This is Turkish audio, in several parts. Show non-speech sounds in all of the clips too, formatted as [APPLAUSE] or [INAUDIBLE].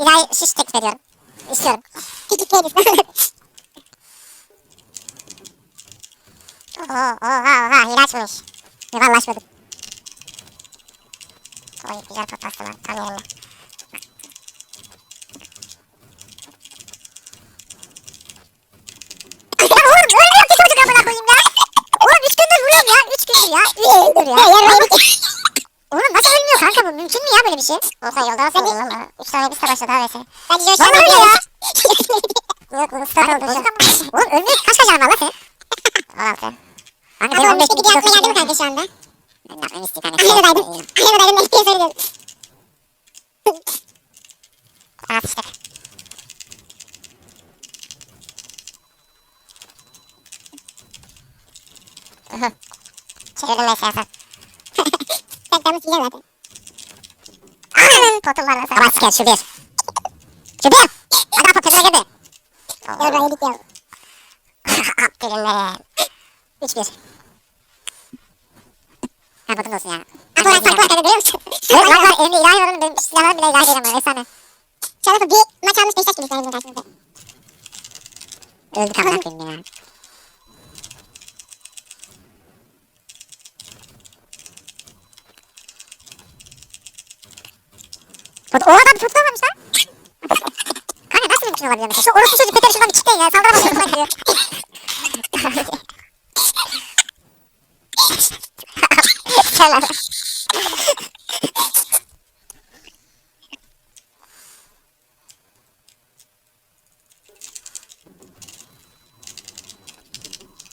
İlahi şiş teklif ediyorum. İstiyorum. Teklif [LAUGHS] ederiz. Oha oha hile açmış. Yuvarlaşmadık. Oy güzel pot bastı lan tam yerine. [LAUGHS] oğlum ölmüyor ki çocuk amına koyayım ya. [LAUGHS] Oğlum 3 gündür vuruyorum ya. 3 gündür ya. 3 gündür ya. Ya yarın yemek Oğlum nasıl ölmüyor kanka bu? Mümkün mü ya böyle bir şey? Olsan yolda olsaydın lan bana. 3 tane bir savaşta daha verse. Bence Josh Bana öyle ya. [LAUGHS] Yok bu stat oldu. Oğlum ölmüyor kaç kaç var lan sen? 16. [LAUGHS] Kanka benim Ama 15 bir bin video atma geldi mi kanka şu anda? Ben yapmamı istiyor kanka. Aynadaydım. Aynadaydım. Nefes söylüyorum. Atıştık. Hı. Çevirdim mesela [LAUGHS] sen. Sen tamam silah zaten. Ananın potum var mesela. Bak siker şu bir. Şu bir. Adam potuna girdi. Yarın yedik ya. Aferin lan. Üç bir. Ha potum olsun ya. Ama ben farklı arkada görüyor musun? Evet lan var elimde ilahi var oğlum. Benim silahlarım bile ilahi veriyorum. Efsane. Şu anda bir maç almış Beşiktaş gibi şu an bizim karşımızda. Öldük amına koyayım ya. O adam pot varmış lan. Kanka nasıl mümkün olabilir mesela? Şu orospu çocuk Peter'i şuradan bir kitleyin ya. Saldıramaz şuradan kırıyor. Selam.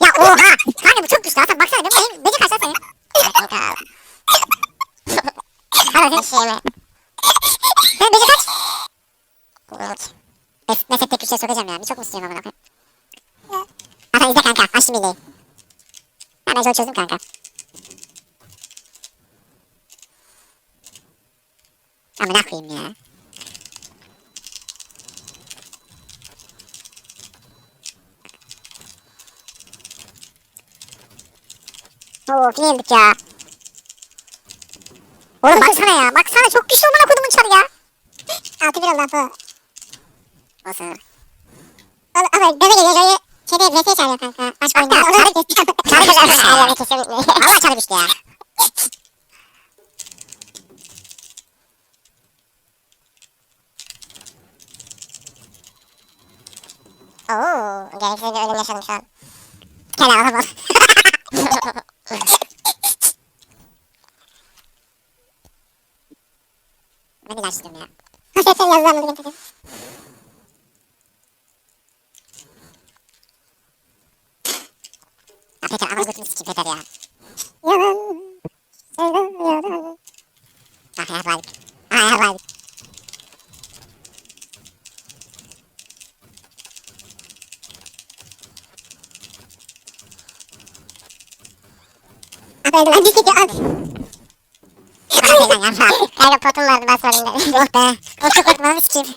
Ya oha! Kanka bu çok güçlü Hasan baksana benim benim beni kaç lan senin? Kanka. Hadi sen şeyime. Sen beni kaç? Umut. Mes meslek tek güçleri sokacağım ya. Bir çok mu istiyorum amına koyayım? Hasan izle kanka. Açtım hileyi. Ben Ejol çözdüm kanka. Amına koyayım ya. Oo yendik ya. Oğlum baksana ya. Baksana çok güçlü amına koyduğumun çarı ya. Altı bir oldu Apo. Nasıl? Oğlum ama döve geliyor. Joy'u şeyde VS çağırıyor kanka. Başka oyunda. Onu. Ayağını kesinlikle. Valla çarı güçlü ya. Oo, gereksiz bir ölüm yaşadım şu an. Kenar alamam. [LAUGHS] ben ilaçlıyım ya. Hasretten yazılarını bugün takım. Ya Peter anam götünü sikeyim Peter ya. Yalan. Yalan. Ah ya vardık. Ah ya vardık. Apo öldü lan. Biz gidiyor. Kanka ya. Kanka potum vardı ben sorayım Yok be. O çok korkmamı sikeyim.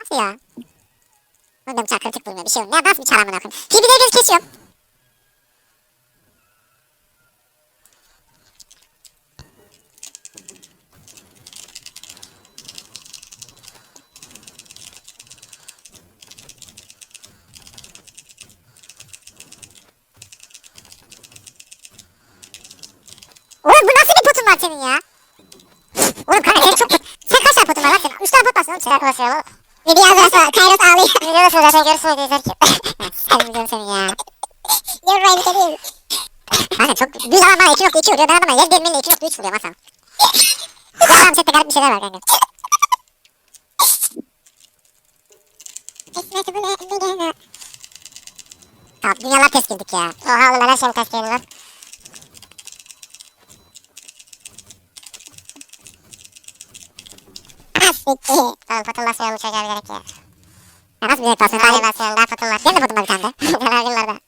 Nasıl ya? Bunda bıçak kritik bulmuyor bir şey yok. Ya nasıl bir çare amına koyayım? Göz kesiyorum. Oğlum bu nasıl bir potun var senin ya? Oğlum kanka senin çok... Sen kaç tane potun var lan senin? Üç tane pot bastın oğlum. Çıkar basıyorum. Ve bir yazarsa Kairos ağlıyor. Biliyorsun zaten görürsün diye izlerken. [LAUGHS] Sen biliyorum seni ya. You're right. Seviyorum. Kanka çok... Bir zaman bana 2.2 vuruyor. Ben adama yer delmeyle 2.3 vuruyorum Hasan. Bu adam sette garip bir şeyler var kanka. Ne? Ne? Tamam dünyalar test girdik ya. Oha oğlum ben her şeyimi test girdim lan. Asikti. Tamam potun basmıyorum çocuğa bilerek ya. Ya nasıl bilerek basıyorsun? Daha ne basıyorum? Daha potun var. Benim de potum var bir tane de. Yalan var da.